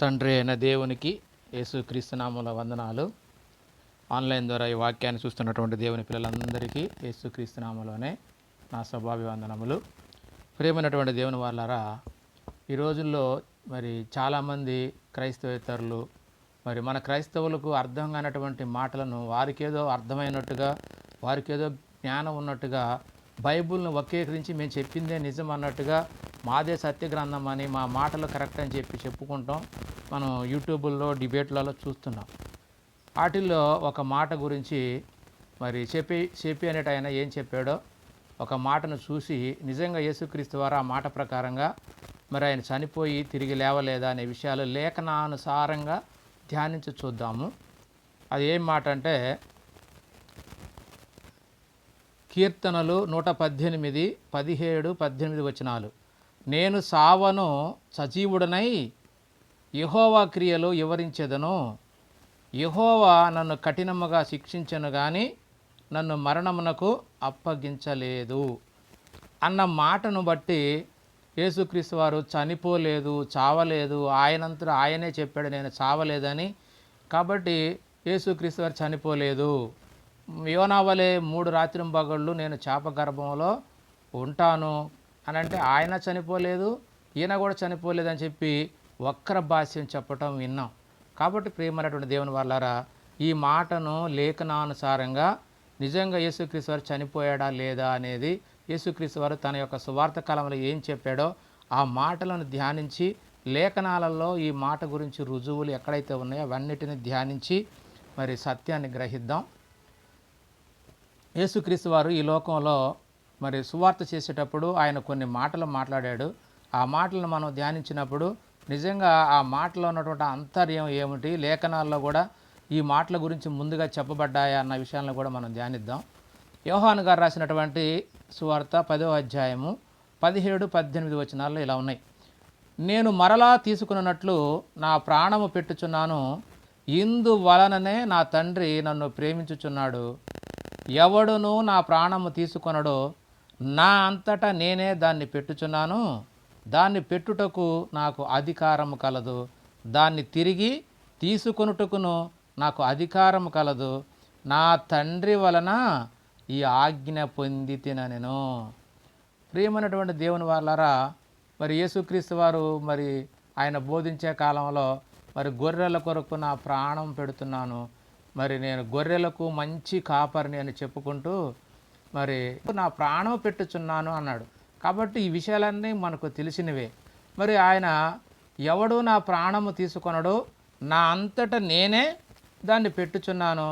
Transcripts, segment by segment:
తండ్రి అయిన దేవునికి యేసుక్రీస్తునామల వందనాలు. ఆన్లైన్ ద్వారా ఈ వాక్యాన్ని చూస్తున్నటువంటి దేవుని పిల్లలందరికీ యేసుక్రీస్తునామలోనే నా స్వభావివందనములు ప్రేమైనటువంటి దేవుని వాళ్ళారా ఈ రోజుల్లో మరి చాలామంది క్రైస్తవేతరులు మరి మన క్రైస్తవులకు అర్థం కానటువంటి మాటలను వారికేదో అర్థమైనట్టుగా వారికేదో జ్ఞానం ఉన్నట్టుగా బైబుల్ను వక్రీకరించి మేము చెప్పిందే నిజం అన్నట్టుగా మాదే సత్య గ్రంథం అని మా మాటలు కరెక్ట్ అని చెప్పి చెప్పుకుంటాం. మనం యూట్యూబుల్లో డిబేట్లలో చూస్తున్నాం. వాటిల్లో ఒక మాట గురించి మరి చెప్పి చెప్పి అనేట ఆయన ఏం చెప్పాడో ఒక మాటను చూసి నిజంగా యేసుక్రీస్తు వారు ఆ మాట ప్రకారంగా మరి ఆయన చనిపోయి తిరిగి లేవలేదా అనే విషయాలు లేఖనానుసారంగా ధ్యానించి చూద్దాము. అది ఏం మాట అంటే కీర్తనలు నూట పద్దెనిమిది పదిహేడు పద్దెనిమిది వచనాలు. నేను సావను సజీవుడనై యహోవా క్రియలు వివరించెదను. యహోవా నన్ను కఠినముగా శిక్షించను కానీ నన్ను మరణమునకు అప్పగించలేదు. అన్న మాటను బట్టి యేసుక్రీస్తు వారు చనిపోలేదు చావలేదు. ఆయనంతా ఆయనే చెప్పాడు నేను చావలేదని. కాబట్టి యేసుక్రీస్తు వారు చనిపోలేదు. యోనావలే మూడు రాత్రింబగళ్ళు నేను చేప గర్భంలో ఉంటాను. అని అంటే ఆయన చనిపోలేదు ఈయన కూడా చనిపోలేదు అని చెప్పి వక్ర భాష్యం చెప్పటం విన్నాం. కాబట్టి ప్రియమైనటువంటి దేవుని వల్లరా ఈ మాటను లేఖనానుసారంగా నిజంగా యేసుక్రీస్తు వారు చనిపోయాడా లేదా అనేది యేసుక్రీస్తు వారు తన యొక్క సువార్త కాలంలో ఏం చెప్పాడో ఆ మాటలను ధ్యానించి లేఖనాలలో ఈ మాట గురించి రుజువులు ఎక్కడైతే ఉన్నాయో అవన్నిటిని ధ్యానించి మరి సత్యాన్ని గ్రహిద్దాం. యేసుక్రీస్తు వారు ఈ లోకంలో మరి సువార్త చేసేటప్పుడు ఆయన కొన్ని మాటలు మాట్లాడాడు. ఆ మాటలను మనం ధ్యానించినప్పుడు నిజంగా ఆ మాటలో ఉన్నటువంటి అంతర్యం ఏమిటి? లేఖనాల్లో కూడా ఈ మాటల గురించి ముందుగా చెప్పబడ్డాయా అన్న విషయాలను కూడా మనం ధ్యానిద్దాం. యోహాను గారు రాసినటువంటి సువార్త పదో అధ్యాయము పదిహేడు పద్దెనిమిది వచనాల్లో ఇలా ఉన్నాయి. నేను మరలా తీసుకున్నట్లు నా ప్రాణము పెట్టుచున్నాను. ఇందు వలననే నా తండ్రి నన్ను ప్రేమించుచున్నాడు. ఎవడును నా ప్రాణము తీసుకొనడో నా అంతటా నేనే దాన్ని పెట్టుచున్నాను. దాన్ని పెట్టుటకు నాకు అధికారము కలదు. దాన్ని తిరిగి తీసుకొనుటకును నాకు అధికారము కలదు. నా తండ్రి వలన ఈ ఆజ్ఞ పొంది నేను. ప్రియమైనటువంటి దేవుని వాళ్ళరా మరి యేసుక్రీస్తు వారు మరి ఆయన బోధించే కాలంలో మరి గొర్రెల కొరకు నా ప్రాణం పెడుతున్నాను. మరి నేను గొర్రెలకు మంచి కాపరిని అని చెప్పుకుంటూ మరి నా ప్రాణం పెట్టుచున్నాను అన్నాడు. కాబట్టి ఈ విషయాలన్నీ మనకు తెలిసినవే. మరి ఆయన ఎవడు నా ప్రాణము తీసుకొనడు నా అంతట నేనే దాన్ని పెట్టుచున్నాను.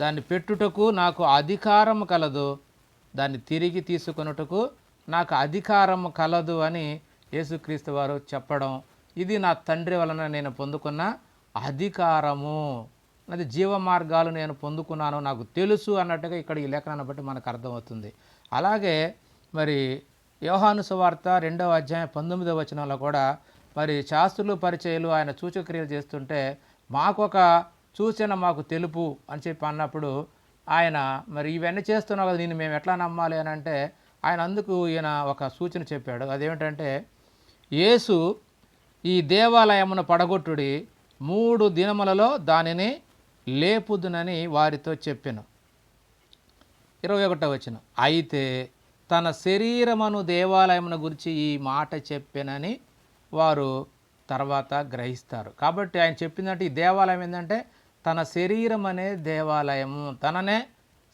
దాన్ని పెట్టుటకు నాకు అధికారం కలదు. దాన్ని తిరిగి తీసుకొనుటకు నాకు అధికారం కలదు అని యేసుక్రీస్తు వారు చెప్పడం. ఇది నా తండ్రి వలన నేను పొందుకున్న అధికారము. అది జీవ మార్గాలు నేను పొందుకున్నాను నాకు తెలుసు అన్నట్టుగా ఇక్కడ ఈ లేఖనాన్ని బట్టి మనకు అర్థమవుతుంది. అలాగే మరి యోహాను సువార్త రెండవ అధ్యాయం పంతొమ్మిదవ వచనంలో కూడా మరి శాస్త్రులు పరిచయాలు ఆయన సూచక్రియలు చేస్తుంటే మాకొక సూచన మాకు తెలుపు అని చెప్పి అన్నప్పుడు ఆయన మరి ఇవన్నీ చేస్తున్నావు కదా నేను మేము ఎట్లా నమ్మాలి అని అంటే ఆయన అందుకు ఈయన ఒక సూచన చెప్పాడు. అదేమిటంటే యేసు ఈ దేవాలయమును పడగొట్టుడి మూడు దినములలో దానిని లేపుదునని వారితో చెప్పాను. ఇరవై ఒకటో వచ్చిన అయితే తన శరీరమును దేవాలయమును గురించి ఈ మాట చెప్పానని వారు తర్వాత గ్రహిస్తారు. కాబట్టి ఆయన చెప్పిందంటే ఈ దేవాలయం ఏంటంటే తన శరీరం అనే దేవాలయము తననే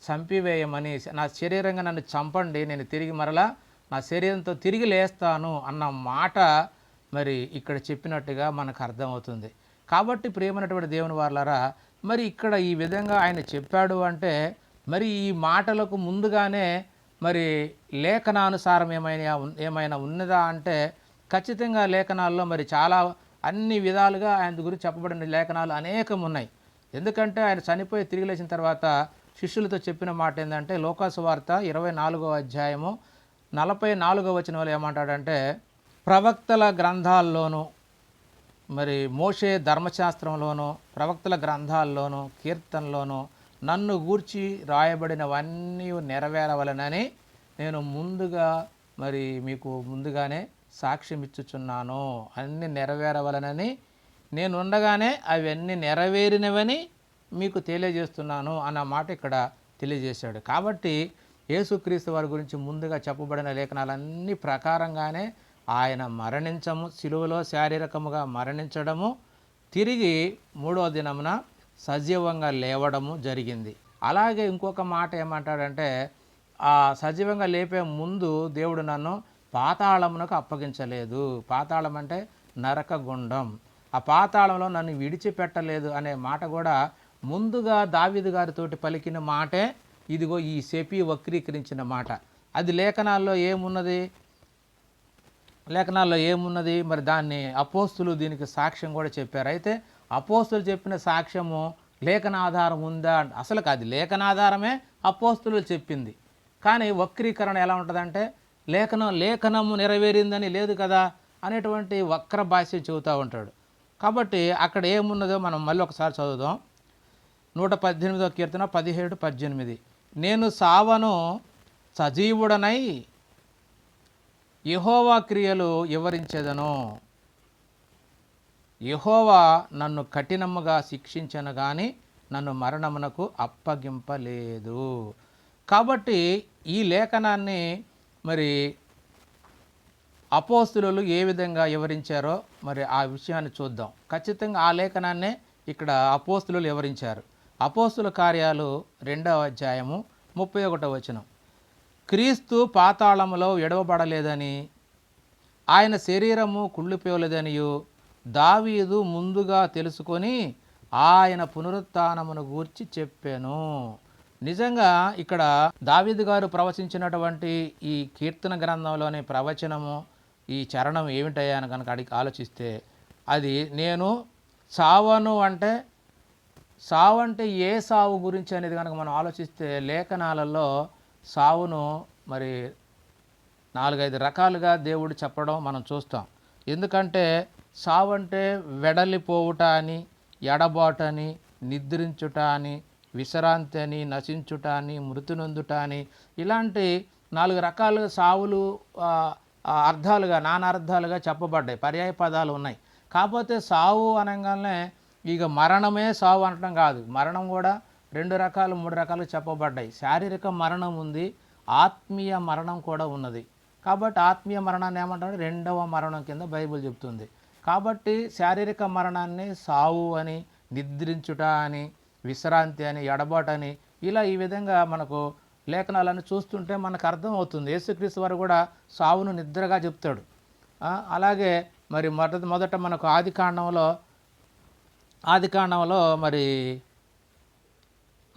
చంపివేయమని నా శరీరంగా నన్ను చంపండి నేను తిరిగి మరలా నా శరీరంతో తిరిగి లేస్తాను అన్న మాట మరి ఇక్కడ చెప్పినట్టుగా మనకు అర్థమవుతుంది. కాబట్టి ప్రియమైనటువంటి దేవుని వాళ్ళారా మరి ఇక్కడ ఈ విధంగా ఆయన చెప్పాడు అంటే మరి ఈ మాటలకు ముందుగానే మరి లేఖనానుసారం ఏమైనా ఏమైనా ఉన్నదా అంటే ఖచ్చితంగా లేఖనాల్లో మరి చాలా అన్ని విధాలుగా ఆయన గురించి చెప్పబడిన లేఖనాలు అనేకం ఉన్నాయి. ఎందుకంటే ఆయన చనిపోయి తిరిగి లేచిన తర్వాత శిష్యులతో చెప్పిన మాట ఏంటంటే లోకాసు వార్త ఇరవై నాలుగో అధ్యాయము నలభై నాలుగో వచ్చిన వాళ్ళు ఏమంటాడంటే ప్రవక్తల గ్రంథాల్లోనూ మరి మోషే ధర్మశాస్త్రంలోనూ ప్రవక్తల గ్రంథాల్లోనూ కీర్తనలోనూ నన్ను గూర్చి రాయబడినవన్నీ నెరవేరవలనని నేను ముందుగా మరి మీకు ముందుగానే సాక్ష్యం ఇచ్చుచున్నాను అన్నీ నెరవేరవలనని నేను ఉండగానే అవన్నీ నెరవేరినవని మీకు తెలియజేస్తున్నాను అన్న మాట ఇక్కడ తెలియజేశాడు. కాబట్టి యేసుక్రీస్తు వారి గురించి ముందుగా చెప్పబడిన లేఖనాలన్నీ ప్రకారంగానే ఆయన మరణించము సిలువలో శారీరకముగా మరణించడము. తిరిగి మూడో దినమున సజీవంగా లేవడము జరిగింది. అలాగే ఇంకొక మాట ఏమంటాడంటే ఆ సజీవంగా లేపే ముందు దేవుడు నన్ను పాతాళమునకు అప్పగించలేదు. పాతాళం అంటే నరక గుండం ఆ పాతాళంలో నన్ను విడిచిపెట్టలేదు అనే మాట కూడా ముందుగా దావిదు గారితోటి పలికిన మాటే ఇదిగో ఈ సెపి వక్రీకరించిన మాట. అది లేఖనాల్లో ఏమున్నది? లేఖనాల్లో ఏమున్నది? మరి దాన్ని అపోస్తులు దీనికి సాక్ష్యం కూడా చెప్పారు. అయితే అపోస్తులు చెప్పిన సాక్ష్యము లేఖనాధారం ఉందా? అసలు కాదు లేఖనాధారమే అపోస్తులు చెప్పింది. కానీ వక్రీకరణ ఎలా ఉంటుందంటే లేఖనం లేఖనము నెరవేరిందని లేదు కదా అనేటువంటి వక్ర భాష చెబుతూ ఉంటాడు. కాబట్టి అక్కడ ఏమున్నదో మనం మళ్ళీ ఒకసారి చదువుదాం. నూట పద్దెనిమిదో కీర్తన పదిహేడు పద్దెనిమిది. నేను సావను సజీవుడనై యహోవా క్రియలు వివరించేదను. యహోవా నన్ను కఠినముగా శిక్షించను కానీ నన్ను మరణమునకు అప్పగింపలేదు. కాబట్టి ఈ లేఖనాన్ని మరి అపోస్తులు ఏ విధంగా వివరించారో మరి ఆ విషయాన్ని చూద్దాం. ఖచ్చితంగా ఆ లేఖనాన్నే ఇక్కడ అపోస్తులు వివరించారు. అపోస్తుల కార్యాలు రెండవ అధ్యాయము ముప్పై ఒకటో వచనం. క్రీస్తు పాతాళములో ఎడవబడలేదని ఆయన శరీరము కుళ్ళిపోలేదనియు దావీదు ముందుగా తెలుసుకొని ఆయన పునరుత్నమును గూర్చి చెప్పాను. నిజంగా ఇక్కడ దావీదు గారు ప్రవచించినటువంటి ఈ కీర్తన గ్రంథంలోని ప్రవచనము ఈ చరణం ఏమిటయ్యాను అని కనుక అడిగి ఆలోచిస్తే అది నేను సావను అంటే సావు అంటే ఏ సావు గురించి అనేది కనుక మనం ఆలోచిస్తే లేఖనాలలో సావును మరి నాలుగైదు రకాలుగా దేవుడు చెప్పడం మనం చూస్తాం. ఎందుకంటే సావు అంటే వెడలిపోవుట అని ఎడబాటు అని నిద్రించుట అని విశ్రాంతి అని నశించుట అని మృతి నొందుట అని ఇలాంటి నాలుగు రకాలుగా సావులు అర్థాలుగా నానార్థాలుగా చెప్పబడ్డాయి. పర్యాయ పదాలు ఉన్నాయి. కాకపోతే సావు అనగానే ఇక మరణమే సావు అనటం కాదు. మరణం కూడా రెండు రకాలు మూడు రకాలు చెప్పబడ్డాయి. శారీరక మరణం ఉంది ఆత్మీయ మరణం కూడా ఉన్నది. కాబట్టి ఆత్మీయ మరణాన్ని ఏమంటారు? రెండవ మరణం కింద బైబిల్ చెప్తుంది. కాబట్టి శారీరక మరణాన్ని సావు అని నిద్రించుట అని విశ్రాంతి అని ఎడబాటని అని ఇలా ఈ విధంగా మనకు లేఖనాలను చూస్తుంటే మనకు అర్థం అవుతుంది యేసుక్రీస్తు వారు కూడా సావును నిద్రగా చెప్తాడు. అలాగే మరి మొదట మొదట మనకు ఆది కాండంలో ఆది కాండంలో మరి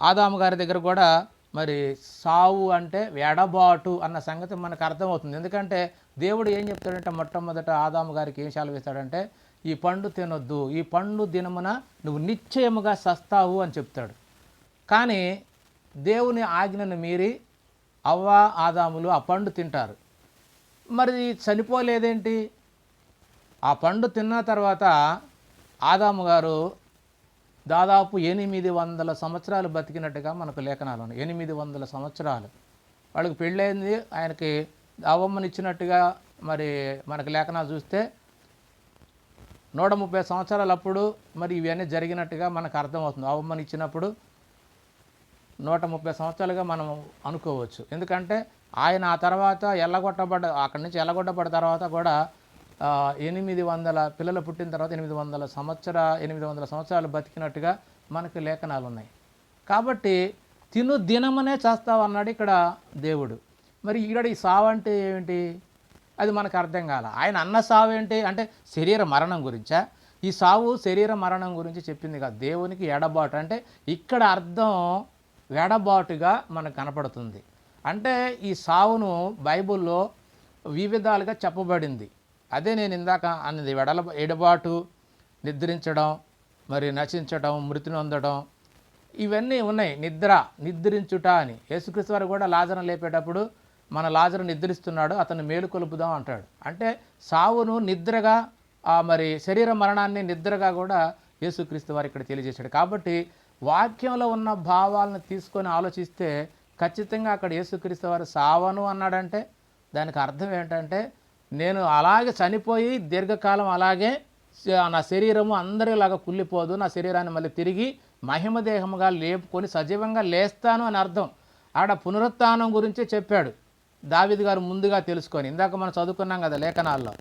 ఆదాము గారి దగ్గర కూడా మరి సావు అంటే ఎడబాటు అన్న సంగతి మనకు అర్థమవుతుంది. ఎందుకంటే దేవుడు ఏం చెప్తాడంటే మొట్టమొదట ఆదాము గారికి ఏం సెలవిస్తాడంటే ఈ పండు తినొద్దు ఈ పండు దినమున నువ్వు నిశ్చయముగా సస్తావు అని చెప్తాడు. కానీ దేవుని ఆజ్ఞను మీరి అవ్వ ఆదాములు ఆ పండు తింటారు. మరి చనిపోలేదేంటి? ఆ పండు తిన్న తర్వాత ఆదాము గారు దాదాపు ఎనిమిది వందల సంవత్సరాలు బతికినట్టుగా మనకు లేఖనాలు ఉన్నాయి. ఎనిమిది వందల సంవత్సరాలు. వాళ్ళకి పెళ్ళైంది ఆయనకి అవ్వమ్మనిచ్చినట్టుగా మరి మనకు లేఖనాలు చూస్తే నూట ముప్పై సంవత్సరాలు అప్పుడు మరి ఇవన్నీ జరిగినట్టుగా మనకు అర్థమవుతుంది. అవ్వమ్మని ఇచ్చినప్పుడు నూట ముప్పై సంవత్సరాలుగా మనం అనుకోవచ్చు. ఎందుకంటే ఆయన ఆ తర్వాత ఎల్లగొట్టబడ్డ అక్కడి నుంచి ఎల్లగొట్టబడ్డ తర్వాత కూడా ఎనిమిది వందల పిల్లలు పుట్టిన తర్వాత ఎనిమిది వందల సంవత్సర ఎనిమిది వందల సంవత్సరాలు బతికినట్టుగా మనకు లేఖనాలు ఉన్నాయి కాబట్టి తిను దినమనే చేస్తావు అన్నాడు ఇక్కడ దేవుడు. మరి ఇక్కడ ఈ సావు అంటే ఏమిటి? అది మనకు అర్థం కాల. ఆయన అన్న సావు ఏంటి? అంటే శరీర మరణం గురించా? ఈ సావు శరీర మరణం గురించి చెప్పింది కాదు. దేవునికి ఎడబాటు. అంటే ఇక్కడ అర్థం ఎడబాటుగా మనకు కనపడుతుంది. అంటే ఈ సావును బైబిల్లో వివిధాలుగా చెప్పబడింది. అదే నేను ఇందాక అన్నది వెడల ఎడబాటు నిద్రించడం మరి నశించడం మృతి నొందడం ఇవన్నీ ఉన్నాయి. నిద్ర నిద్రించుట అని. యేసుక్రీస్తు వారు కూడా లాజరం లేపేటప్పుడు మన లాజరు నిద్రిస్తున్నాడు అతను మేలుకొలుపుదాం అంటాడు. అంటే సావును నిద్రగా మరి శరీర మరణాన్ని నిద్రగా కూడా యేసుక్రీస్తు వారు ఇక్కడ తెలియజేశాడు. కాబట్టి వాక్యంలో ఉన్న భావాలను తీసుకొని ఆలోచిస్తే ఖచ్చితంగా అక్కడ యేసుక్రీస్తు వారు సావను అన్నాడంటే దానికి అర్థం ఏంటంటే నేను అలాగే చనిపోయి దీర్ఘకాలం అలాగే నా శరీరము అందరిలాగా కుళ్ళిపోదు నా శరీరాన్ని మళ్ళీ తిరిగి మహిమ దేహముగా లేపుకొని సజీవంగా లేస్తాను అని అర్థం. ఆడ పునరుత్నం గురించే చెప్పాడు. దావీదు గారు ముందుగా తెలుసుకొని ఇందాక మనం చదువుకున్నాం కదా లేఖనాల్లో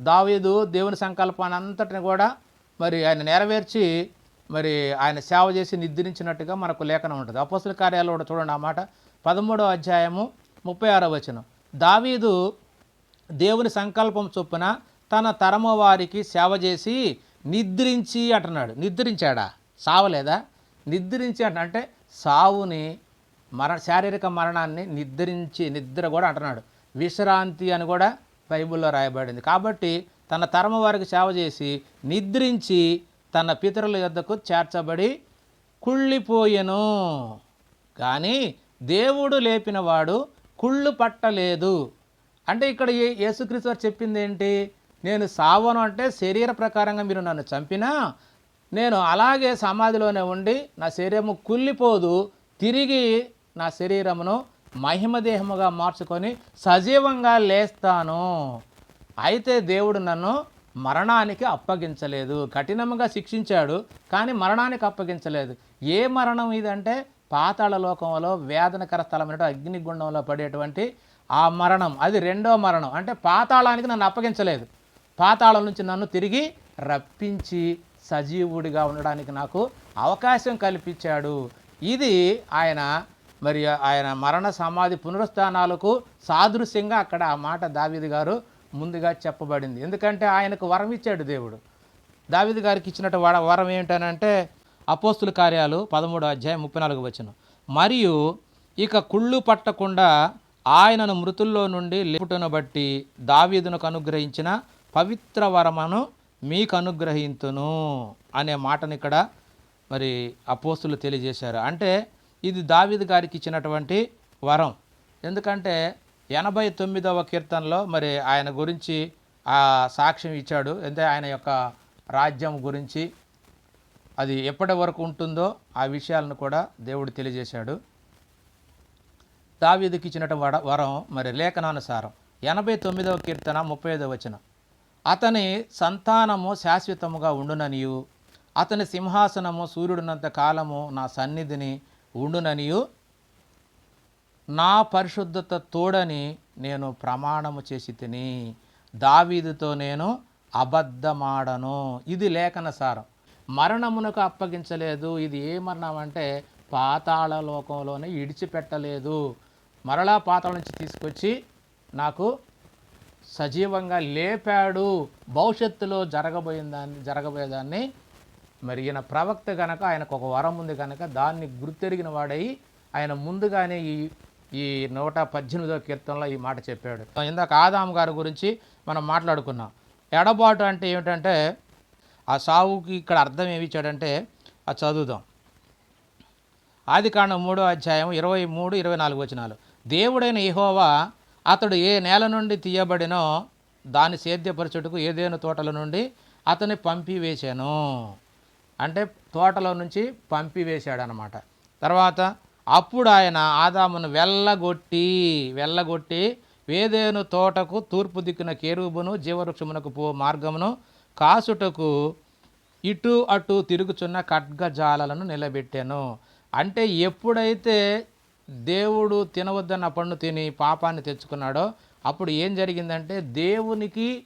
దావీదు దేవుని సంకల్పాన్ని అంతటిని కూడా మరి ఆయన నెరవేర్చి మరి ఆయన సేవ చేసి నిద్రించినట్టుగా మనకు లేఖనం ఉంటుంది. అపోస్తుల కార్యాలు కూడా చూడండి ఆ మాట. పదమూడవ అధ్యాయము ముప్పై ఆరో వచనం. దావీదు దేవుని సంకల్పం చొప్పున తన తరము వారికి సేవ చేసి నిద్రించి అంటున్నాడు. నిద్రించాడా? సావలేదా? నిద్రించి అంటే సావుని మరణ శారీరక మరణాన్ని నిద్రించి నిద్ర కూడా అంటున్నాడు. విశ్రాంతి అని కూడా బైబిల్లో రాయబడింది. కాబట్టి తన తరము వారికి సేవ చేసి నిద్రించి తన పితరుల యొద్దకు చేర్చబడి కుళ్ళిపోయెను. కానీ దేవుడు లేపినవాడు కుళ్ళు పట్టలేదు. అంటే ఇక్కడ ఏ యేసుక్రీస్తు వారు చెప్పింది ఏంటి నేను సావను అంటే శరీర ప్రకారంగా మీరు నన్ను చంపినా నేను అలాగే సమాధిలోనే ఉండి నా శరీరము కుళ్ళిపోదు తిరిగి నా శరీరమును మహిమదేహముగా మార్చుకొని సజీవంగా లేస్తాను. అయితే దేవుడు నన్ను మరణానికి అప్పగించలేదు. కఠినంగా శిక్షించాడు కానీ మరణానికి అప్పగించలేదు. ఏ మరణం ఇదంటే పాతాళ లోకంలో వేదనకర స్థలమైన అగ్నిగుండంలో పడేటువంటి ఆ మరణం అది రెండో మరణం. అంటే పాతాళానికి నన్ను అప్పగించలేదు. పాతాళం నుంచి నన్ను తిరిగి రప్పించి సజీవుడిగా ఉండడానికి నాకు అవకాశం కల్పించాడు. ఇది ఆయన మరి ఆయన మరణ సమాధి పునరుస్థానాలకు సాదృశ్యంగా అక్కడ ఆ మాట దావిది గారు ముందుగా చెప్పబడింది. ఎందుకంటే ఆయనకు వరం ఇచ్చాడు దేవుడు. దావిది గారికి ఇచ్చినట్టు వర వరం ఏంటనంటే అపోస్తుల కార్యాలు పదమూడు అధ్యాయం ముప్పై నాలుగు వచ్చిన మరియు ఇక కుళ్ళు పట్టకుండా ఆయనను మృతుల్లో నుండి లేపుటను బట్టి దావీదునకు అనుగ్రహించిన పవిత్ర వరమను మీకు అనుగ్రహింతును అనే మాటను ఇక్కడ మరి అపోస్తులు తెలియజేశారు. అంటే ఇది దావీదు గారికి ఇచ్చినటువంటి వరం. ఎందుకంటే ఎనభై తొమ్మిదవ కీర్తనలో మరి ఆయన గురించి ఆ సాక్ష్యం ఇచ్చాడు. అంటే ఆయన యొక్క రాజ్యం గురించి అది ఎప్పటి వరకు ఉంటుందో ఆ విషయాలను కూడా దేవుడు తెలియజేశాడు. దావీదుకి ఇచ్చినట వడ వరం మరి లేఖనానుసారం ఎనభై తొమ్మిదవ కీర్తన ముప్పై ఐదవ వచనం. అతని సంతానము శాశ్వతముగా ఉండుననియు అతని సింహాసనము సూర్యుడున్నంత కాలము నా సన్నిధిని ఉండుననియు నా పరిశుద్ధత తోడని నేను ప్రమాణము చేసి తిని దావీదుతో నేను అబద్ధమాడను. ఇది లేఖన సారం. మరణమునకు అప్పగించలేదు. ఇది ఏ మరణం అంటే పాతాళ లోకంలోనే ఇడిచిపెట్టలేదు. మరలా పాత్ర నుంచి తీసుకొచ్చి నాకు సజీవంగా లేపాడు. భవిష్యత్తులో జరగబోయేదాన్ని జరగబోయేదాన్ని మరి ఈయన ప్రవక్త గనక ఆయనకు ఒక వరం ఉంది కనుక దాన్ని గుర్తెరిగిన వాడై ఆయన ముందుగానే ఈ ఈ నూట పద్దెనిమిదో కీర్తనలో ఈ మాట చెప్పాడు. ఇందాక ఆదాం గారి గురించి మనం మాట్లాడుకున్నాం. ఎడబాటు అంటే ఏమిటంటే ఆ సావుకి ఇక్కడ అర్థం ఏమి ఇచ్చాడంటే అది చదువుదాం. ఆది కాండం మూడో అధ్యాయం ఇరవై మూడు ఇరవై నాలుగు వచనాలు. దేవుడైన ఇహోవా అతడు ఏ నేల నుండి తీయబడినో దాన్ని సేద్యపరచుటకు ఏదైనా తోటల నుండి అతన్ని పంపివేశాను. అంటే తోటలో నుంచి పంపివేశాడనమాట. తర్వాత అప్పుడు ఆయన ఆదామును వెళ్ళగొట్టి వెళ్ళగొట్టి వేదేను తోటకు తూర్పు దిక్కున కేరుబును జీవవృక్షమునకు పో మార్గమును కాసుటకు ఇటు అటు తిరుగుచున్న ఖడ్గజాలలను నిలబెట్టాను. అంటే ఎప్పుడైతే దేవుడు తినవద్దన్న పండు తిని పాపాన్ని తెచ్చుకున్నాడో అప్పుడు ఏం జరిగిందంటే దేవునికి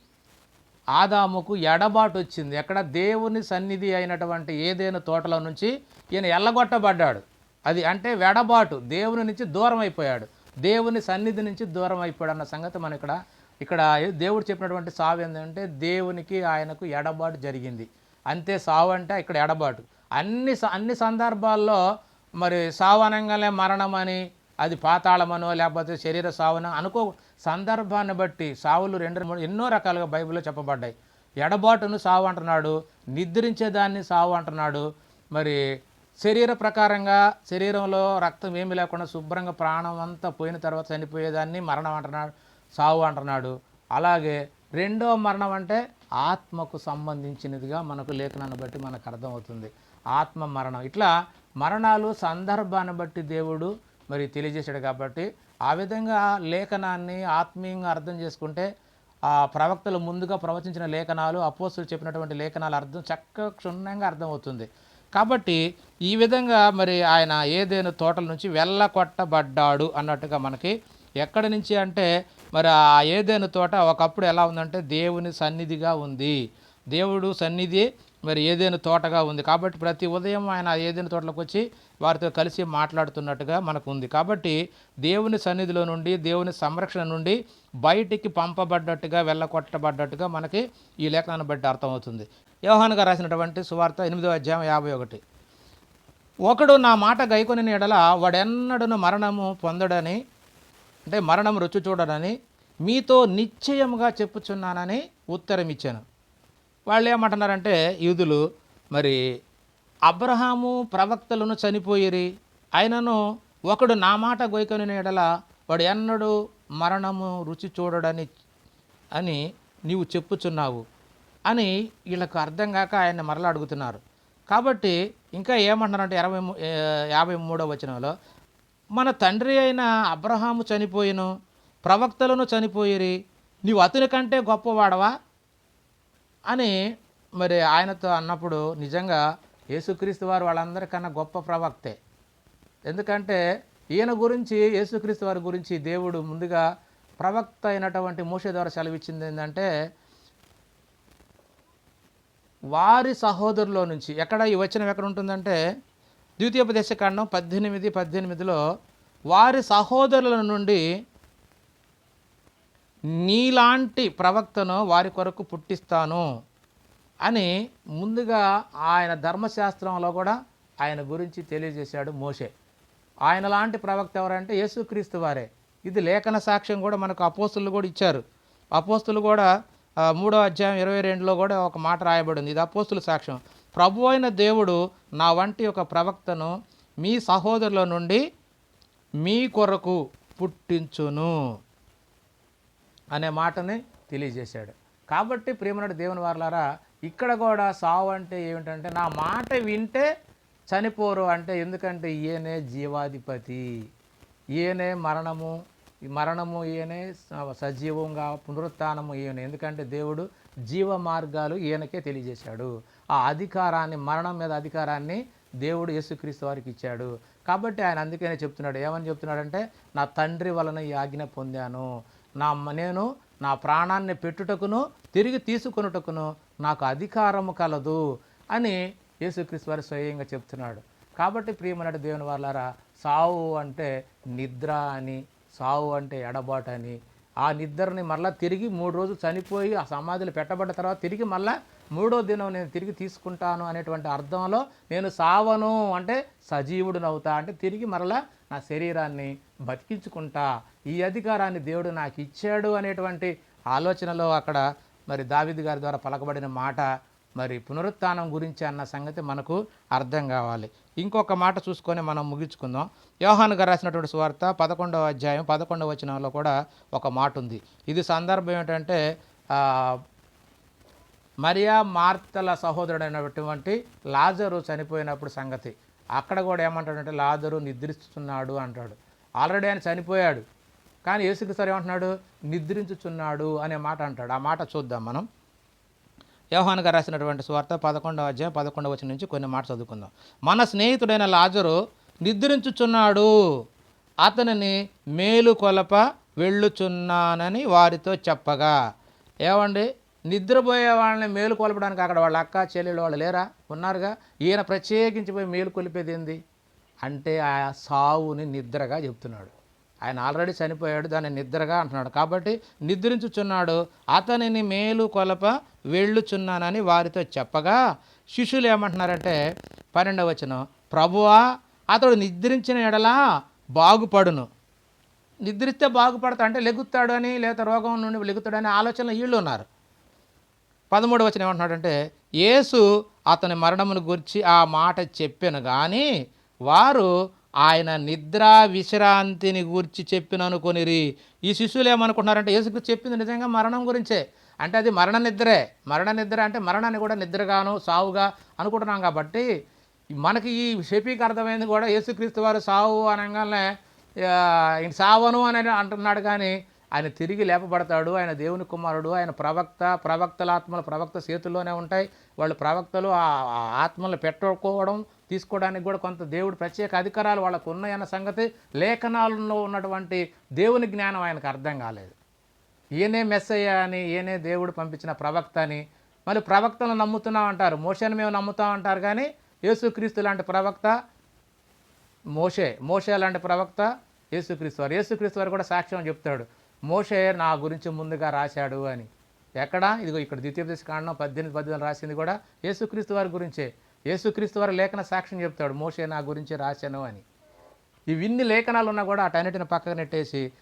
ఆదాముకు ఎడబాటు వచ్చింది ఎక్కడ? దేవుని సన్నిధి అయినటువంటి ఏదైనా తోటలో నుంచి ఈయన ఎల్లగొట్టబడ్డాడు. అది అంటే వెడబాటు దేవుని నుంచి దూరం అయిపోయాడు దేవుని సన్నిధి నుంచి దూరం అయిపోయాడు అన్న సంగతి మనం ఇక్కడ ఇక్కడ దేవుడు చెప్పినటువంటి సావు ఏంటంటే దేవునికి ఆయనకు ఎడబాటు జరిగింది. అంతే సావు అంటే ఇక్కడ ఎడబాటు. అన్ని స- అన్ని సందర్భాల్లో మరి సావనంగానే మరణమని మరణం అని అది పాతాళమనో లేకపోతే శరీర సావునో అనుకో సందర్భాన్ని బట్టి సావులు రెండు ఎన్నో రకాలుగా బైబిల్లో చెప్పబడ్డాయి. ఎడబాటును సావు అంటున్నాడు నిద్రించేదాన్ని సావు అంటున్నాడు. మరి శరీర ప్రకారంగా శరీరంలో రక్తం ఏమీ లేకుండా శుభ్రంగా ప్రాణం అంతా పోయిన తర్వాత చనిపోయేదాన్ని మరణం అంటున్నాడు సావు అంటున్నాడు. అలాగే రెండో మరణం అంటే ఆత్మకు సంబంధించినదిగా మనకు లేఖనాన్ని బట్టి మనకు అర్థమవుతుంది. ఆత్మ మరణం. ఇట్లా మరణాలు సందర్భాన్ని బట్టి దేవుడు మరి తెలియజేశాడు కాబట్టి ఆ విధంగా లేఖనాన్ని ఆత్మీయంగా అర్థం చేసుకుంటే ఆ ప్రవక్తలు ముందుగా ప్రవచించిన లేఖనాలు అపోస్తులు చెప్పినటువంటి లేఖనాలు అర్థం చక్కగా క్షుణ్ణంగా అర్థమవుతుంది. కాబట్టి ఈ విధంగా మరి ఆయన ఏదైనా తోటల నుంచి వెళ్ళకొట్టబడ్డాడు అన్నట్టుగా మనకి ఎక్కడి నుంచి అంటే మరి ఆ ఏదైనా తోట ఒకప్పుడు ఎలా ఉందంటే దేవుని సన్నిధిగా ఉంది. దేవుడు సన్నిధి మరి ఏదైనా తోటగా ఉంది. కాబట్టి ప్రతి ఉదయం ఆయన ఏదైనా తోటలోకి వచ్చి వారితో కలిసి మాట్లాడుతున్నట్టుగా మనకు ఉంది కాబట్టి దేవుని సన్నిధిలో నుండి దేవుని సంరక్షణ నుండి బయటికి పంపబడ్డట్టుగా వెళ్ళకొట్టబడ్డట్టుగా మనకి ఈ లేఖనాన్ని బట్టి అర్థమవుతుంది. యోహానుగా రాసినటువంటి సువార్త ఎనిమిదో అధ్యాయం యాభై ఒకటి. ఒకడు నా మాట గైకొని ఎడల వాడెన్నడను మరణము పొందడని అంటే మరణం రుచి చూడడని మీతో నిశ్చయముగా చెప్పుచున్నానని ఉత్తరం ఇచ్చాను వాళ్ళు ఏమంటున్నారంటే యూదులు మరి అబ్రహాము ప్రవక్తలను చనిపోయిరి ఆయనను ఒకడు నా మాట గోయకొని ఎడల వాడు ఎన్నడూ మరణము రుచి చూడడని అని నీవు చెప్పుచున్నావు అని వీళ్ళకు అర్థం కాక ఆయన మరలా అడుగుతున్నారు. కాబట్టి ఇంకా ఏమంటున్నారంటే ఇరవై యాభై మూడో వచనంలో మన తండ్రి అయిన అబ్రహాము చనిపోయిను ప్రవక్తలను చనిపోయిరి నీవు అతని కంటే గొప్పవాడవా? అని మరి ఆయనతో అన్నప్పుడు నిజంగా యేసుక్రీస్తు వారు వాళ్ళందరికన్నా గొప్ప ప్రవక్తే. ఎందుకంటే ఈయన గురించి యేసుక్రీస్తు వారి గురించి దేవుడు ముందుగా ప్రవక్త అయినటువంటి మోషే ద్వారా సెలవిచ్చింది ఏంటంటే వారి సహోదరులో నుంచి ఎక్కడ ఈ వచనం ఎక్కడ ఉంటుందంటే ద్వితీయోపదేశ కాండం పద్దెనిమిది పద్దెనిమిదిలో వారి సహోదరుల నుండి నీలాంటి ప్రవక్తను వారి కొరకు పుట్టిస్తాను అని ముందుగా ఆయన ధర్మశాస్త్రంలో కూడా ఆయన గురించి తెలియజేశాడు మోషే. ఆయన లాంటి ప్రవక్త ఎవరంటే యేసుక్రీస్తు వారే. ఇది లేఖన సాక్ష్యం కూడా మనకు అపోస్తులు కూడా ఇచ్చారు. అపోస్తులు కూడా మూడో అధ్యాయం ఇరవై రెండులో కూడా ఒక మాట రాయబడింది. ఇది అపోస్తుల సాక్ష్యం. ప్రభు అయిన దేవుడు నా వంటి ఒక ప్రవక్తను మీ సహోదరుల నుండి మీ కొరకు పుట్టించును. అనే మాటని తెలియజేశాడు. కాబట్టి ప్రేమనాడు దేవుని వారలారా ఇక్కడ కూడా సావు అంటే ఏమిటంటే నా మాట వింటే చనిపోరు అంటే ఎందుకంటే ఈయనే జీవాధిపతి. ఈయనే మరణము ఈ మరణము ఈయనే సజీవంగా పునరుత్నము ఈయన. ఎందుకంటే దేవుడు జీవ మార్గాలు ఈయనకే తెలియజేశాడు. ఆ అధికారాన్ని మరణం మీద అధికారాన్ని దేవుడు యేసుక్రీస్తు వారికి ఇచ్చాడు. కాబట్టి ఆయన అందుకనే చెప్తున్నాడు. ఏమని చెప్తున్నాడంటే నా తండ్రి వలన ఈ ఆజ్ఞ పొందాను. నా నేను నా ప్రాణాన్ని పెట్టుటకును తిరిగి తీసుకొనుటకును నాకు అధికారము కలదు అని యేసుక్రీస్తు వారు స్వయంగా చెప్తున్నాడు. కాబట్టి ప్రియమనటి దేవుని వాళ్ళారా సావు అంటే నిద్ర అని సావు అంటే ఎడబాటు అని ఆ నిద్రని మళ్ళీ తిరిగి మూడు రోజులు చనిపోయి ఆ సమాధిలో పెట్టబడ్డ తర్వాత తిరిగి మళ్ళీ మూడో దినం నేను తిరిగి తీసుకుంటాను అనేటువంటి అర్థంలో నేను సావను అంటే సజీవుడు అవుతా అంటే తిరిగి మరలా నా శరీరాన్ని బతికించుకుంటా. ఈ అధికారాన్ని దేవుడు నాకు ఇచ్చాడు అనేటువంటి ఆలోచనలో అక్కడ మరి దావిద్ గారి ద్వారా పలకబడిన మాట మరి పునరుత్నం గురించి అన్న సంగతి మనకు అర్థం కావాలి. ఇంకొక మాట చూసుకొని మనం ముగించుకుందాం. యోహాను గారు రాసినటువంటి సువార్త పదకొండవ అధ్యాయం పదకొండవ వచనంలో కూడా ఒక మాట ఉంది. ఇది సందర్భం ఏంటంటే మరియా మార్తల సహోదరుడైనటువంటి లాజరు చనిపోయినప్పుడు సంగతి. అక్కడ కూడా ఏమంటాడంటే లాజరు నిద్రిస్తున్నాడు అంటాడు. ఆల్రెడీ ఆయన చనిపోయాడు. కానీ యేసుక్రీస్తు ఏమంటున్నాడు? నిద్రించుచున్నాడు అనే మాట అంటాడు. ఆ మాట చూద్దాం మనం. యోహాన్ గారు రాసినటువంటి స్వార్థ పదకొండవ అధ్యాయం పదకొండవ వచ్చిన నుంచి కొన్ని మాట చదువుకుందాం. మన స్నేహితుడైన లాజరు నిద్రించుచున్నాడు. అతనిని మేలు కొలప వెళ్ళుచున్నానని వారితో చెప్పగా. ఏమండి? నిద్రపోయే వాళ్ళని మేలు కొలపడానికి అక్కడ వాళ్ళ అక్క చెల్లెలు వాళ్ళు లేరా? ఉన్నారుగా? ఈయన ప్రత్యేకించి పోయి మేలు కొలిపేది ఏంది? అంటే ఆ సావుని నిద్రగా చెప్తున్నాడు. ఆయన ఆల్రెడీ చనిపోయాడు దాన్ని నిద్రగా అంటున్నాడు. కాబట్టి నిద్రించుచున్నాడు. అతనిని మేలు కొలప వెళ్ళుచున్నానని వారితో చెప్పగా శిష్యులు ఏమంటున్నారంటే పన్నెండవ వచనం ప్రభువా అతడు నిద్రించిన ఎడలా బాగుపడును. నిద్రిస్తే బాగుపడతా అంటే లెగుతాడు అని లేదా రోగం నుండి లెగుతాడని ఆలోచనలు వీళ్ళు ఉన్నారు. పదమూడు వచ్చిన ఏమంటున్నాడంటే యేసు అతని మరణమును గురించి ఆ మాట చెప్పాను కానీ వారు ఆయన నిద్రా విశ్రాంతిని గురించి చెప్పిననుకొనిరి ఈ శిష్యులు ఏమనుకుంటున్నారంటే యేసుకు చెప్పింది నిజంగా మరణం గురించే. అంటే అది మరణ నిద్రే. మరణ నిద్ర అంటే మరణాన్ని కూడా నిద్రగాను సావుగా అనుకుంటున్నాం కాబట్టి మనకి ఈ షెపీకి అర్థమైంది కూడా యేసుక్రీస్తు వారు సావు అనగానే ఈయన సావను అని అంటున్నాడు కానీ ఆయన తిరిగి లేపబడతాడు ఆయన దేవుని కుమారుడు ఆయన ప్రవక్త ప్రవక్తల ఆత్మలు ప్రవక్త చేతుల్లోనే ఉంటాయి. వాళ్ళు ప్రవక్తలు ఆ ఆత్మలను ఆత్మలు పెట్టుకోవడం తీసుకోవడానికి కూడా కొంత దేవుడు ప్రత్యేక అధికారాలు వాళ్ళకు ఉన్నాయన్న సంగతి లేఖనాలలో ఉన్నటువంటి దేవుని జ్ఞానం ఆయనకు అర్థం కాలేదు. ఈయనే మెస్సయ్య అని ఈయనే దేవుడు పంపించిన ప్రవక్త అని. మళ్ళీ ప్రవక్తలను నమ్ముతున్నాం అంటారు. మోషని మేము నమ్ముతాం అంటారు కానీ యేసుక్రీస్తు లాంటి ప్రవక్త మోషే మోషే లాంటి ప్రవక్త యేసుక్రీస్తు వారు. యేసుక్రీస్తు వారు కూడా సాక్ష్యం చెప్తాడు. మోషే నా గురించి ముందుగా రాశాడు అని. ఎక్కడ? ఇదిగో ఇక్కడ ద్వితీయోపదేశ కాండం పద్దెనిమిది పద్దెనిమిది రాసింది కూడా యేసుక్రీస్తు వారి గురించే. యేసుక్రీస్తు వారి లేఖన సాక్ష్యం చెప్తాడు మోషే నా గురించి రాశాను అని. ఇవిన్ని లేఖనాలు ఉన్నా కూడా అటన్నిటిని పక్కకు నెట్టేసి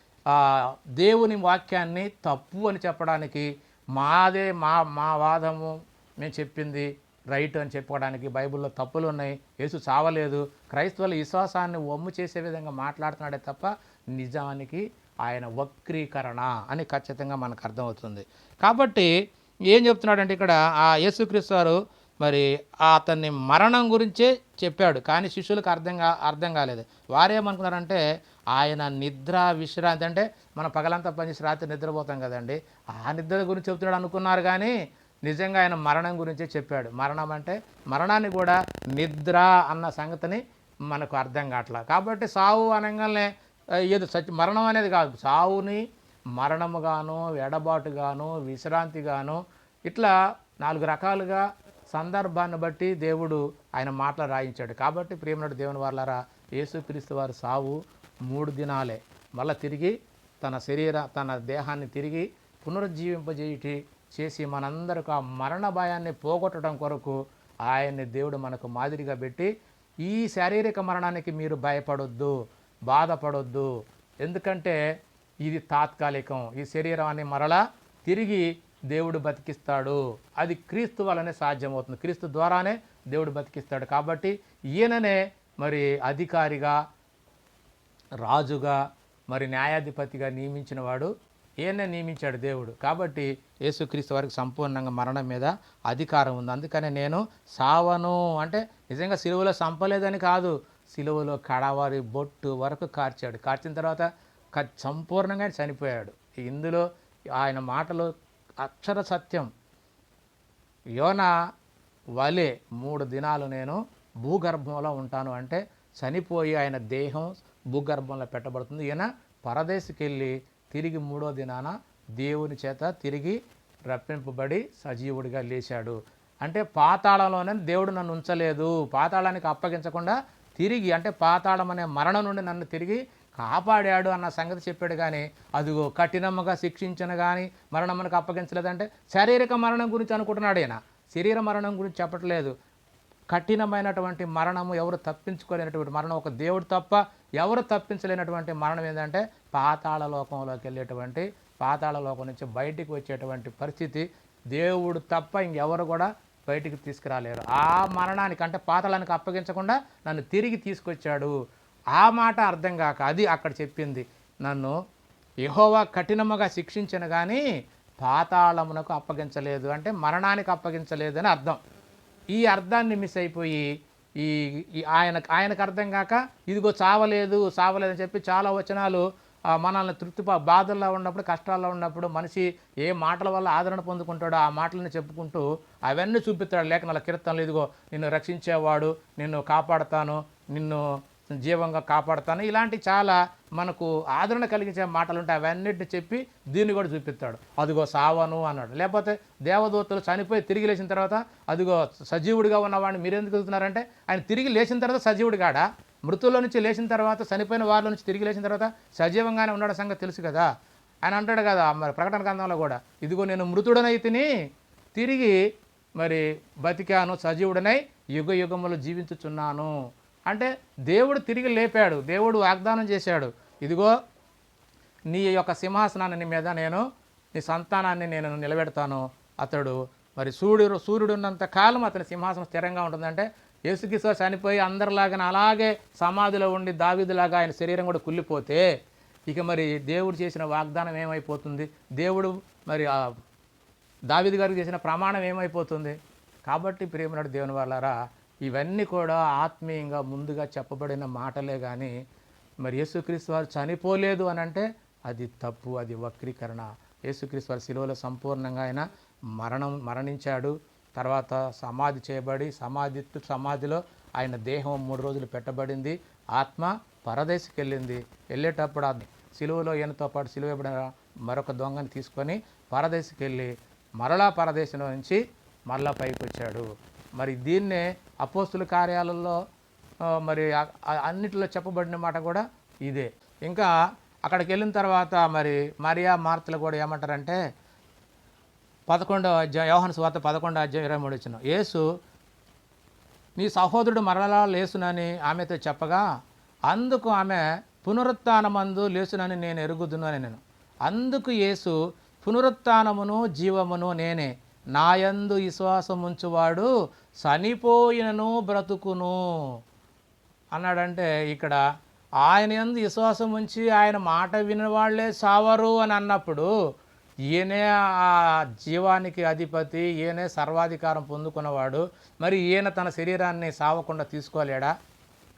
దేవుని వాక్యాన్ని తప్పు అని చెప్పడానికి మాదే మా మా వాదము మేము చెప్పింది రైట్ అని చెప్పుకోవడానికి బైబిల్లో తప్పులు ఉన్నాయి. యేసు చావలేదు. క్రైస్తవుల విశ్వాసాన్ని ఒమ్ము చేసే విధంగా మాట్లాడుతున్నాడే తప్ప నిజానికి ఆయన వక్రీకరణ అని ఖచ్చితంగా మనకు అర్థమవుతుంది. కాబట్టి ఏం చెప్తున్నాడంటే ఇక్కడ ఆ యేసుక్రీస్తు వారు మరి అతన్ని మరణం గురించే చెప్పాడు. కానీ శిష్యులకు అర్థం కా అర్థం కాలేదు. వారేమనుకున్నారంటే ఆయన నిద్ర విశ్రాంతి అంటే మనం పగలంతా పనిచేసి రాత్రి నిద్రపోతాం కదండి. ఆ నిద్ర గురించి చెప్తున్నాడు అనుకున్నారు కానీ నిజంగా ఆయన మరణం గురించే చెప్పాడు. మరణం అంటే మరణాన్ని కూడా నిద్ర అన్న సంగతిని మనకు అర్థం కావట్లా. కాబట్టి సావు అనగానే ఏదో సత్య మరణం అనేది కాదు. సావుని మరణముగాను ఎడబాటుగాను విశ్రాంతిగాను ఇట్లా నాలుగు రకాలుగా సందర్భాన్ని బట్టి దేవుడు ఆయన మాటలు రాయించాడు. కాబట్టి ప్రియమనుడు దేవుని వాళ్ళారా యేసుక్రీస్తు వారి సావు మూడు దినాలే. మళ్ళీ తిరిగి తన శరీర తన దేహాన్ని తిరిగి పునరుజ్జీవింపజేయటి చేసి మనందరికి ఆ మరణ భయాన్ని పోగొట్టడం కొరకు ఆయన్ని దేవుడు మనకు మాదిరిగా పెట్టి ఈ శారీరక మరణానికి మీరు భయపడొద్దు. బాధపడొద్దు. ఎందుకంటే ఇది తాత్కాలికం. ఈ శరీరాన్ని మరలా తిరిగి దేవుడు బతికిస్తాడు. అది క్రీస్తు వలనే సాధ్యమవుతుంది. క్రీస్తు ద్వారానే దేవుడు బతికిస్తాడు. కాబట్టి ఈయననే మరి అధికారిగా రాజుగా మరి న్యాయాధిపతిగా నియమించిన వాడు ఈయనే నియమించాడు దేవుడు. కాబట్టి యేసుక్రీస్తు వారికి సంపూర్ణంగా మరణం మీద అధికారం ఉంది. అందుకనే నేను సావను. అంటే నిజంగా సిలువలో చంపలేదని కాదు. సిలువలో కడవారి బొట్టు వరకు కార్చాడు. కార్చిన తర్వాత సంపూర్ణంగా చనిపోయాడు. ఇందులో ఆయన మాటలు అక్షర సత్యం. యోన వలె మూడు దినాలు నేను భూగర్భంలో ఉంటాను అంటే చనిపోయి ఆయన దేహం భూగర్భంలో పెట్టబడుతుంది. ఈయన పరదేశకెళ్ళి వెళ్ళి తిరిగి మూడో దినాన దేవుని చేత తిరిగి రప్పింపబడి సజీవుడిగా లేచాడు. అంటే పాతాళంలోనే దేవుడు నన్ను ఉంచలేదు. పాతాళానికి అప్పగించకుండా తిరిగి అంటే పాతాళం అనే మరణం నుండి నన్ను తిరిగి కాపాడాడు అన్న సంగతి చెప్పాడు కానీ అదిగో కఠినముగా శిక్షించిన కానీ మరణం మనకు అప్పగించలేదంటే శారీరక మరణం గురించి అనుకుంటున్నాడు ఈయన. శరీర మరణం గురించి చెప్పట్లేదు. కఠినమైనటువంటి మరణము ఎవరు తప్పించుకోలేనటువంటి మరణం ఒక దేవుడు తప్ప ఎవరు తప్పించలేనటువంటి మరణం ఏంటంటే పాతాళ లోకంలోకి వెళ్ళేటువంటి పాతాళ లోకం నుంచి బయటికి వచ్చేటువంటి పరిస్థితి. దేవుడు తప్ప ఇంకెవరు కూడా బయటికి తీసుకురాలేరు. ఆ మరణానికి అంటే పాతాళానికి అప్పగించకుండా నన్ను తిరిగి తీసుకొచ్చాడు. ఆ మాట అర్థం కాక అది అక్కడ చెప్పింది. నన్ను యహోవా కఠినముగా శిక్షించిన కానీ పాతాళమునకు అప్పగించలేదు అంటే మరణానికి అప్పగించలేదు అని అర్థం. ఈ అర్థాన్ని మిస్ అయిపోయి ఈ ఆయన ఆయనకు అర్థం కాక ఇదిగో చావలేదు చావలేదని చెప్పి చాలా వచనాలు మనల్ని తృప్తి బాధల్లో ఉన్నప్పుడు కష్టాల్లో ఉన్నప్పుడు మనిషి ఏ మాటల వల్ల ఆదరణ పొందుకుంటాడో ఆ మాటలను చెప్పుకుంటూ అవన్నీ చూపిస్తాడు. లేఖనాల కీర్తనలు ఇదిగో నిన్ను రక్షించేవాడు నిన్ను కాపాడతాను నిన్ను జీవంగా కాపాడతాను. ఇలాంటి చాలా మనకు ఆదరణ కలిగించే మాటలు ఉంటాయి అవన్నిటిని చెప్పి దీన్ని కూడా చూపిస్తాడు. అదిగో సావను అన్నాడు. లేకపోతే దేవదూతలు చనిపోయి తిరిగి లేచిన తర్వాత అదిగో సజీవుడిగా ఉన్నవాడిని మీరు ఎందుకు వెళ్తున్నారంటే ఆయన తిరిగి లేచిన తర్వాత సజీవుడు కాడా? మృతుల్లో నుంచి లేచిన తర్వాత చనిపోయిన వారిలో నుంచి తిరిగి లేచిన తర్వాత సజీవంగానే ఉన్నాడు సంగతి తెలుసు కదా? ఆయన అంటాడు కదా మరి ప్రకటన గ్రంథంలో కూడా ఇదిగో నేను మృతుడనై తిని తిరిగి మరి బతికాను సజీవుడనై యుగ యుగములు జీవించుచున్నాను. అంటే దేవుడు తిరిగి లేపాడు దేవుడు వాగ్దానం చేశాడు ఇదిగో నీ యొక్క సింహాసనాన్ని నీ మీద నేను నీ సంతానాన్ని నేను నిలబెడతాను. అతడు మరి సూర్యుడు సూర్యుడు ఉన్నంత కాలం అతని సింహాసనం స్థిరంగా ఉంటుందంటే యేసుకిసో చనిపోయి అందరిలాగా అలాగే సమాధిలో ఉండి దావిదిలాగా ఆయన శరీరం కూడా కుళ్ళిపోతే ఇక మరి దేవుడు చేసిన వాగ్దానం ఏమైపోతుంది? దేవుడు మరి ఆ గారికి చేసిన ప్రమాణం ఏమైపోతుంది? కాబట్టి ప్రేమనాడు దేవుని వాళ్ళారా ఇవన్నీ కూడా ఆత్మీయంగా ముందుగా చెప్పబడిన మాటలే కానీ మరి యేసుక్రీస్తు వారు చనిపోలేదు అని అంటే అది తప్పు అది వక్రీకరణ. యేసుక్రీస్తు వారి శిలువలో సంపూర్ణంగా ఆయన మరణం మరణించాడు. తర్వాత సమాధి చేయబడి సమాధి సమాధిలో ఆయన దేహం మూడు రోజులు పెట్టబడింది. ఆత్మ పరదేశికి వెళ్ళింది వెళ్ళేటప్పుడు ఆ సిలువలో ఈయనతో పాటు సిలువ మరొక దొంగని తీసుకొని పరదేశికి వెళ్ళి మరలా పరదేశం నుంచి మరలా పైకి వచ్చాడు మరి దీన్నే అపోస్తుల కార్యాలలో మరి అన్నిటిలో చెప్పబడిన మాట కూడా ఇదే. ఇంకా అక్కడికి వెళ్ళిన తర్వాత మరి మరియా మార్తలు కూడా ఏమంటారంటే పదకొండవ అధ్యాయం యోహన స్వార్త పదకొండవ అధ్యాయం ఇరవై మూడు వచ్చిన యేసు నీ సహోదరుడు మరలా లేసునని ఆమెతో చెప్పగా అందుకు ఆమె పునరుత్నమందు లేసునని నేను ఎరుగుద్దును అని నేను. అందుకు యేసు పునరుత్నమును జీవమును నేనే. నాయందు విశ్వాసం ఉంచువాడు చనిపోయినను బ్రతుకును. అన్నాడంటే ఇక్కడ ఆయన ఎందు విశ్వాసం ఉంచి ఆయన మాట వినవాళ్ళే సావరు అని అన్నప్పుడు ఈయనే ఆ జీవానికి అధిపతి ఈయనే సర్వాధికారం పొందుకున్నవాడు. మరి ఈయన తన శరీరాన్ని సావకుండా తీసుకోలేడా?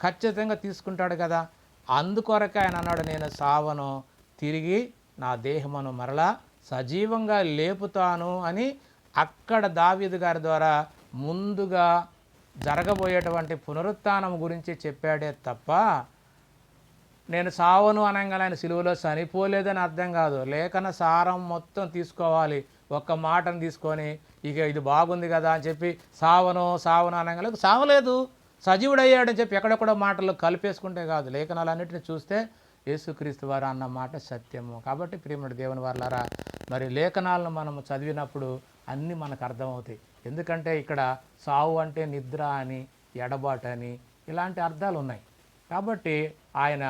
ఖచ్చితంగా తీసుకుంటాడు కదా. అందుకొరకే ఆయన అన్నాడు నేను సావను తిరిగి నా దేహమును మరలా సజీవంగా లేపుతాను అని అక్కడ దావీదు గారి ద్వారా ముందుగా జరగబోయేటువంటి పునరుత్నం గురించి చెప్పాడే తప్ప నేను సావను అనగానే ఆయన సిలువలో చనిపోలేదని అర్థం కాదు. లేఖన సారం మొత్తం తీసుకోవాలి. ఒక్క మాటను తీసుకొని ఇక ఇది బాగుంది కదా అని చెప్పి సావను సావను అనగానే సావలేదు సజీవుడయ్యాడని చెప్పి ఎక్కడెక్కడో మాటలు కలిపేసుకుంటే కాదు. లేఖనాలన్నింటినీ చూస్తే యేసుక్రీస్తు వారు అన్న మాట సత్యము. కాబట్టి ప్రియముడు దేవుని వారులారా మరి లేఖనాలను మనం చదివినప్పుడు అన్నీ మనకు అర్థమవుతాయి. ఎందుకంటే ఇక్కడ సావు అంటే నిద్ర అని ఎడబాటు అని ఇలాంటి అర్థాలు ఉన్నాయి. కాబట్టి ఆయన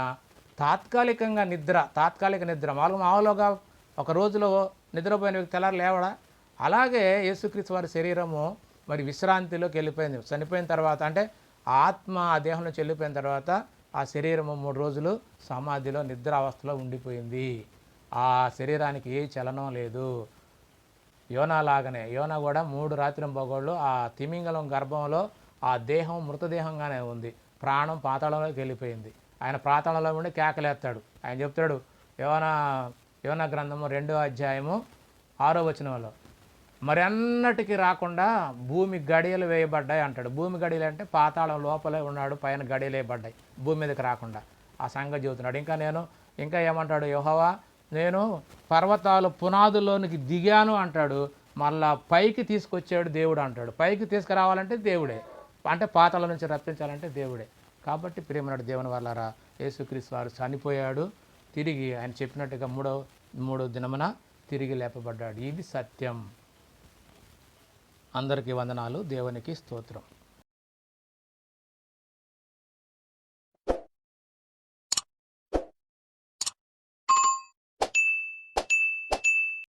తాత్కాలికంగా నిద్ర తాత్కాలిక నిద్ర. మామూలుగా మామూలుగా ఒక రోజులో నిద్రపోయిన వ్యక్తి తెల్లారు లేవడా? అలాగే యేసుక్రీస్తు వారి శరీరము మరి విశ్రాంతిలోకి వెళ్ళిపోయింది. చనిపోయిన తర్వాత అంటే ఆత్మ ఆ దేహం నుంచి వెళ్ళిపోయిన తర్వాత ఆ శరీరము మూడు రోజులు సమాధిలో నిద్ర అవస్థలో ఉండిపోయింది. ఆ శరీరానికి ఏ చలనం లేదు. యోనా లాగానే యోనా కూడా మూడు రాత్రి బొగోళ్ళు ఆ తిమింగలం గర్భంలో ఆ దేహం మృతదేహంగానే ఉంది. ప్రాణం పాతాళంలోకి వెళ్ళిపోయింది. ఆయన ప్రార్థనలో ఉండి కేకలేస్తాడు. ఆయన చెప్తాడు యోనా యోన గ్రంథము రెండో అధ్యాయము ఆరో వచనంలో మరి అన్నటికి రాకుండా భూమి గడియలు వేయబడ్డాయి అంటాడు. భూమి గడియలు అంటే పాతాళం లోపలే ఉన్నాడు పైన గడియలు వేయబడ్డాయి భూమి మీదకి రాకుండా. ఆ సంగతి చెబుతున్నాడు. ఇంకా నేను ఇంకా ఏమంటాడు? యోహవా నేను పర్వతాలు పునాదుల్లోనికి దిగాను అంటాడు. మళ్ళా పైకి తీసుకొచ్చాడు దేవుడు అంటాడు. పైకి తీసుకురావాలంటే దేవుడే. అంటే పాతాల నుంచి రప్పించాలంటే దేవుడే. కాబట్టి ప్రేమనాడు దేవుని వాళ్ళారా యేసుక్రీస్తు వారు చనిపోయాడు తిరిగి ఆయన చెప్పినట్టుగా మూడో మూడో దినమున తిరిగి లేపబడ్డాడు. ఇది సత్యం. అందరికీ వందనాలు. దేవునికి స్తోత్రం.